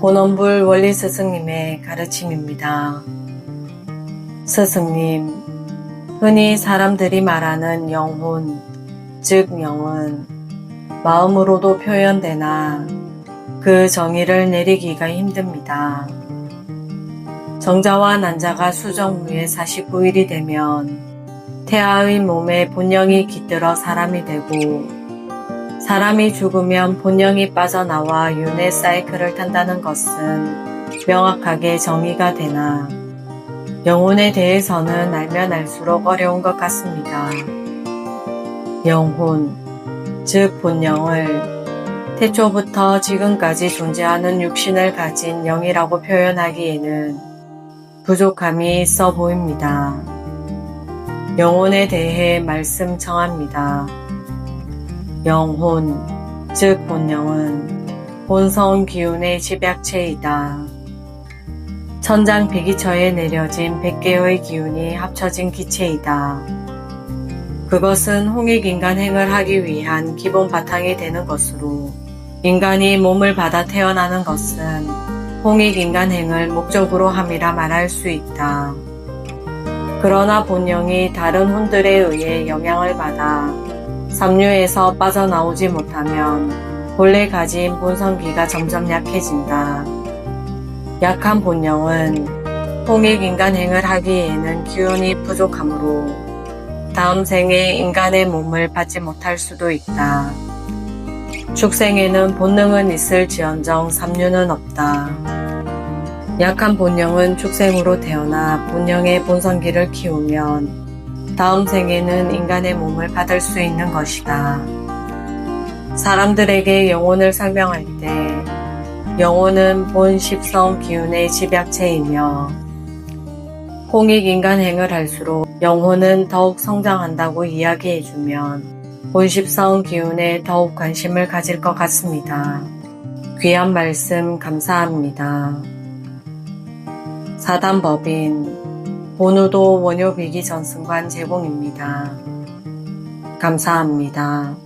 본원불 원리 스승님의 가르침입니다. 스승님, 흔히 사람들이 말하는 영혼, 즉 영은 마음으로도 표현되나 그 정의를 내리기가 힘듭니다. 정자와 난자가 수정 후에 49일이 되면 태아의 몸에 본령이 깃들어 사람이 되고 사람이 죽으면 본령이 빠져나와 윤회 사이클을 탄다는 것은 명확하게 정의가 되나 영혼에 대해서는 알면 알수록 어려운 것 같습니다. 영혼, 즉 본령을 태초부터 지금까지 존재하는 육신을 가진 영이라고 표현하기에는 부족함이 있어 보입니다. 영혼에 대해 말씀 청합니다. 영혼, 즉 본영은 본성 기운의 집약체이다. 천장 비기처에 내려진 100개의 기운이 합쳐진 기체이다. 그것은 홍익인간 행을 하기 위한 기본 바탕이 되는 것으로 인간이 몸을 받아 태어나는 것은 홍익인간 행을 목적으로 함이라 말할 수 있다. 그러나 본령이 다른 혼들에 의해 영향을 받아 삼류에서 빠져나오지 못하면 본래 가진 본성기가 점점 약해진다. 약한 본령은 홍익 인간행을 하기에는 기운이 부족하므로 다음 생에 인간의 몸을 받지 못할 수도 있다. 축생에는 본능은 있을지언정 삼류는 없다. 약한 본령은 축생으로 태어나 본령의 본성기를 키우면 다음 생에는 인간의 몸을 받을 수 있는 것이다. 사람들에게 영혼을 설명할 때 영혼은 본 십성 기운의 집약체이며 홍익인간 행을 할수록 영혼은 더욱 성장한다고 이야기해주면 본십성 기운에 더욱 관심을 가질 것 같습니다. 귀한 말씀 감사합니다. 사단법인 본우도 원효 비기 전승관 제공입니다. 감사합니다.